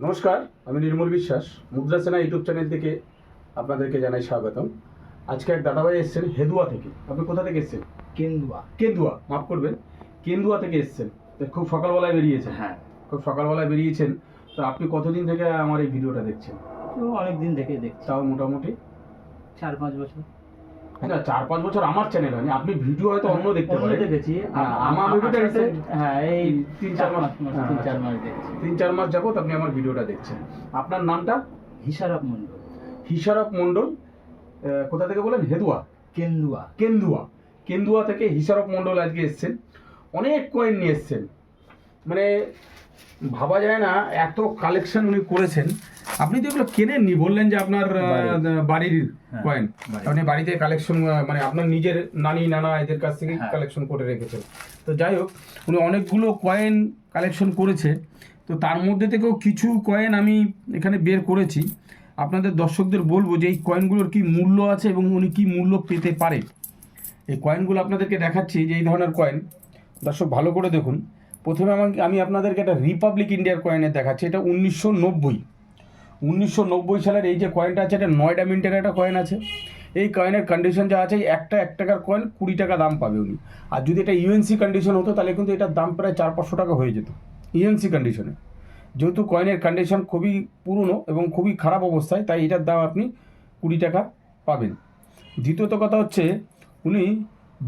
নমস্কার আমি নির্মল বিশ্বাস। মুদ্রা সেনা ইউটিউব চ্যানেল থেকে আপনাদেরকে জানাই স্বাগতম। আজকে এক দাদাভাই এসছেন হেদুয়া থেকে। আপনি কোথা থেকে এসেছেন? কেন্দুয়া। কেন্দুয়া মাফ করবেন। কেন্দুয়া থেকে এসেছেন। তো খুব সকালবেলায় বেরিয়েছেন। হ্যাঁ। খুব সকালবেলায় বেরিয়েছেন। তো আপনি কতদিন থেকে আমার এই ভিডিওটা দেখছেন? অনেক দিন থেকে দেখছি। তাও মোটামুটি? চার পাঁচ বছর। আচ্ছা চার পাঁচ বছর আমার চ্যানেল হয়নি আপনি ভিডিও হয়তো অন্য দেখতে পারেন। দেখেছি। হ্যাঁ, আমার ভিডিওটা আপনাদের- হ্যাঁ এই তিন চার মাস। তিন চার। মাস তিন চার মাস যাবত আপনি আমার ভিডিওটা দেখছেন। আপনার নামটা? হিসারাপ মন্ডল হিসারফ মণ্ডল কোথা থেকে বলেন? হেদুয়া। কেন্দুয়া। কেন্দুয়া। কেন্দুয়া থেকে হিসারফ মণ্ডল আজকে এসছেন। অনেক কয়েন নিয়ে এসছেন। মানে ভাবা যায় না এত কালেকশন উনি করেছেন। আপনি তো এগুলো কেনেননি? বললেন যে আপনার বাড়ির। হ্যাঁ, কয়েন বাড়ির। আপনি বাড়িতে কালেকশন মানে আপনার নিজের নানি নানা এদের কাছ থেকে হ্যাঁ। কালেকশন করে রেখেছেন। তো যাই হোক উনি অনেকগুলো কয়েন কালেকশন করেছে। তো তার মধ্যে থেকেও কিছু কয়েন আমি এখানে বের করেছি। আপনাদের দর্শকদের বলব যে এই কয়েনগুলোর কি মূল্য আছে এবং উনি কি মূল্য পেতে পারে? এই কয়েনগুলো আপনাদেরকে দেখাচ্ছি যে এই ধরনের কয়েন দর্শক ভালো করে দেখুন। প্রথমে আমাকে, আমি আপনাদেরকে একটা রিপাবলিক ইন্ডিয়ার কয়েনের দেখাচ্ছি, এটা উনিশশো নব্বই। উনিশশো নব্বই সালের এই যে কয়েনটা আছে, এটা নয়ডা মিন্টের একটা কয়েন আছে। এই কয়েনের কন্ডিশন যা আছে, একটা, এক টাকার কয়েন কুড়ি টাকা দাম পাবে উনি। আর যদি এটা ইউএনসি কন্ডিশন হতো, তাহলে কিন্তু এটার দাম প্রায় চার পাঁচশো টাকা হয়ে যেত ইউএনসি কন্ডিশনে যেহেতু কয়েনের কন্ডিশন খুবই পুরনো এবং খুবই খারাপ অবস্থায়, তাই এটার দাম আপনি কুড়ি টাকা পাবেন। দ্বিতীয়ত কথা হচ্ছে, উনি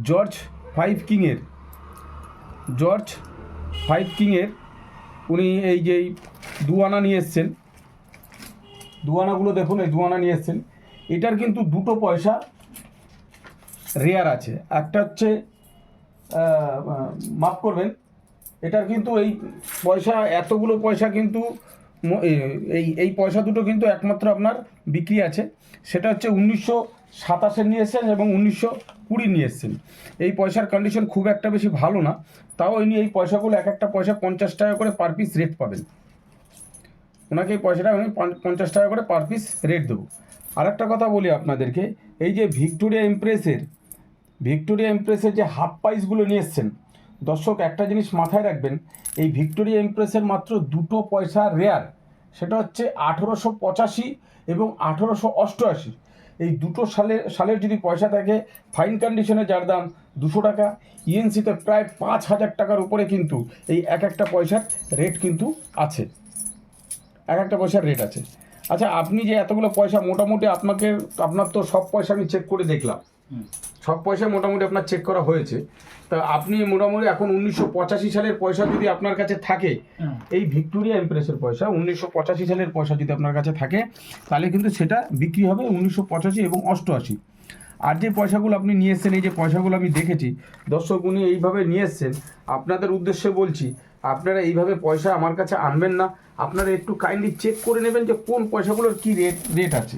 জর্জ ফাইভ কিংয়ের জর্জ ফাইভ কিংয়ের, উনি এই যে দুয়ানা নিয়ে এসছেন। দুয়ানাগুলো দেখুন, এই দুয়ানা নিয়ে এসছেন। এটার কিন্তু দুটো পয়সা রেয়ার আছে। একটা হচ্ছে মাফ করবেন, এটার কিন্তু এই পয়সা, এতগুলো পয়সা কিন্তু এই এই পয়সা দুটো কিন্তু একমাত্র আপনার বিক্রি আছে। সেটা হচ্ছে উনিশশো সাতাশে নিয়ে এসছেন এবং উনিশশো কুড়ি নিয়ে এসছেন। এই পয়সার কন্ডিশন খুব একটা বেশি ভালো না। তাও ইনি এই পয়সাগুলো এক একটা পয়সা পঞ্চাশ টাকা করে পার পিস রেট পাবেন। ওনাকে এই পয়সাটা আমি পঞ্চাশ টাকা করে পার পিস রেট দেবো। আরেকটা কথা বলি আপনাদেরকে, এই যে ভিক্টোরিয়া এমপ্রেসের ভিক্টোরিয়া এমপ্রেসের যে হাফ প্রাইসগুলো নিয়ে এসছেন দর্শক, একটা জিনিস মাথায় রাখবেন, এই ভিক্টোরিয়া ইমপ্রেসের মাত্র দুটো পয়সা রেয়ার সেটা হচ্ছে আঠেরোশো পঁচাশি এবং আঠেরোশো অষ্টআশি। এই দুটো সালের সালের যদি পয়সা থাকে ফাইন কন্ডিশনে যার দাম দুশো টাকা ইএনসিতে প্রায় পাঁচ হাজার টাকার উপরে কিন্তু এই এক একটা পয়সার রেট কিন্তু আছে। এক একটা পয়সার রেট আছে। আচ্ছা আপনি যে এতগুলো পয়সা মোটামুটি আপনাকে, আপনার তো সব পয়সা আমি চেক করে দেখলাম। সব পয়সা মোটামুটি আপনার চেক করা হয়েছে। তা আপনি মোটামুটি এখন উনিশশো পঁচাশি সালের পয়সা যদি আপনার কাছে থাকে। এই ভিক্টোরিয়া এমপ্রেসের পয়সা উনিশশো পঁচাশি সালের পয়সা যদি আপনার কাছে থাকে তাহলে কিন্তু সেটা বিক্রি হবে উনিশশো পঁচাশি এবং অষ্টআশি। আর যে পয়সাগুলো আপনি নিয়ে এসছেন, এই যে পয়সাগুলো আমি দেখেছি, দর্শক উনি এইভাবে নিয়ে এসছেন, আপনাদের উদ্দেশ্যে বলছি, আপনারা এইভাবে পয়সা আমার কাছে আনবেন না, আপনারা একটু কাইন্ডলি চেক করে নেবেন যে কোন পয়সাগুলোর কী রেট রেট আছে।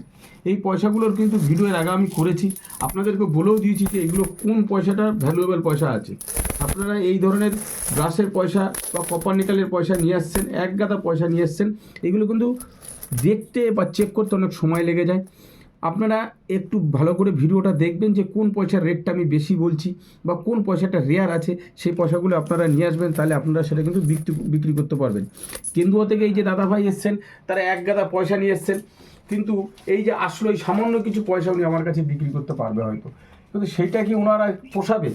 এই পয়সাগুলোর কিন্তু ভিডিওর আগে আমি করেছি, আপনাদেরকে বলেও দিয়েছি যে এগুলো কোন পয়সাটা ভ্যালুয়েবল পয়সা আছে। আপনারা এই ধরনের ব্রাশের পয়সা বা কপার নিকালের পয়সা নিয়ে আসছেন এক গাদা পয়সা নিয়ে আসছেন এগুলো কিন্তু দেখতে বা চেক করতে অনেক সময় লেগে যায়। আপনারা একটু ভালো করে ভিডিওটা দেখবেন যে কোন পয়সার রেটটা আমি বেশি বলছি বা কোন পয়সাটা রেয়ার আছে, সেই পয়সাগুলো আপনারা নিয়ে আসবেন, তাহলে আপনারা সেটা কিন্তু বিক্রি বিক্রি করতে পারবেন। কেন্দুয়া থেকে এই যে দাদাভাই এসছেন, তারা এক গাদা পয়সা নিয়ে এসছেন, কিন্তু এই যে আসলো এই সামান্য কিছু পয়সা উনি আমার কাছে বিক্রি করতে পারবে হয়তো। কিন্তু সেইটা কি ওনারা পোষাবে?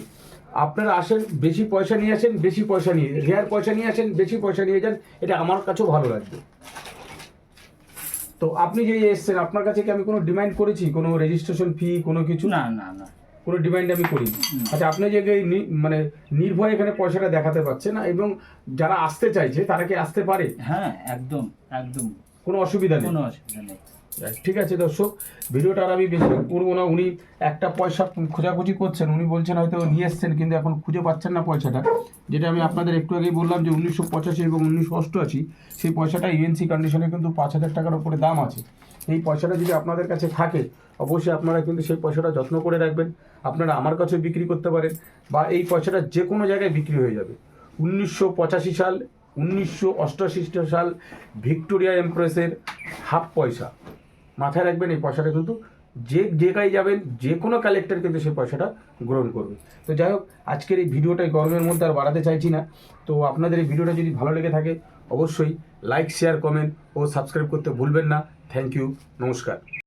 আপনারা আসেন, বেশি পয়সা নিয়ে আসেন, বেশি পয়সা নিয়ে রেয়ার পয়সা নিয়ে আসেন, বেশি পয়সা নিয়ে যান, এটা আমার কাছেও ভালো লাগবে। তো আপনি যে এসেছেন আপনার কাছে কি আমি কোনো ডিমান্ড করেছি? কোনো রেজিস্ট্রেশন ফি কোনো কিছু? না না না। কোনো ডিমান্ড আমি করিনি। হুম। আচ্ছা আপনি যে মানে নির্ভয় এখানে পয়সাটা দেখাতে পারছেন এবং যারা আসতে চাইছে তারা কি আসতে পারে? হ্যাঁ একদম একদম। কোনো অসুবিধা নেই? কোনো অসুবিধা নেই। ঠিক আছে দর্শক, ভিডিওটা আর আমি বেশি করব না। উনি একটা পয়সা খোঁজাখুঁজি করছেন, উনি বলছেন হয়তো নিয়ে এসছেন, কিন্তু এখন খুঁজে পাচ্ছেন না পয়সাটা। যেটা আমি আপনাদের একটু আগেই বললাম যে উনিশশো পঁচাশি এবং উনিশশো অষ্টআশি, সেই পয়সাটা ইউএনসি কন্ডিশনে কিন্তু পাঁচ হাজার টাকার উপরে দাম আছে। এই পয়সাটা যদি আপনাদের কাছে থাকে, অবশ্যই আপনারা কিন্তু সেই পয়সাটা যত্ন করে রাখবেন। আপনারা আমার কাছেও বিক্রি করতে পারেন বা এই পয়সাটা যে কোনো জায়গায় বিক্রি হয়ে যাবে। উনিশশো পঁচাশি সাল, উনিশশো অষ্টআশি সাল ভিক্টোরিয়া এমপ্রেসের হাফ পয়সা। মাথায় রাখবেন এই পয়সাটা কিন্তু যে যে গায়ে যাবেন, যে কোনো কালেক্টর কিন্তু সেই পয়সাটা গ্রহণ করবে। তো যাই হোক, আজকের এই ভিডিওটাই গরমের মধ্যে আর বাড়াতে চাইছি না। তো আপনাদের এই ভিডিওটা যদি ভালো লেগে থাকে, অবশ্যই লাইক শেয়ার কমেন্ট ও সাবস্ক্রাইব করতে ভুলবেন না। থ্যাংক ইউ নমস্কার।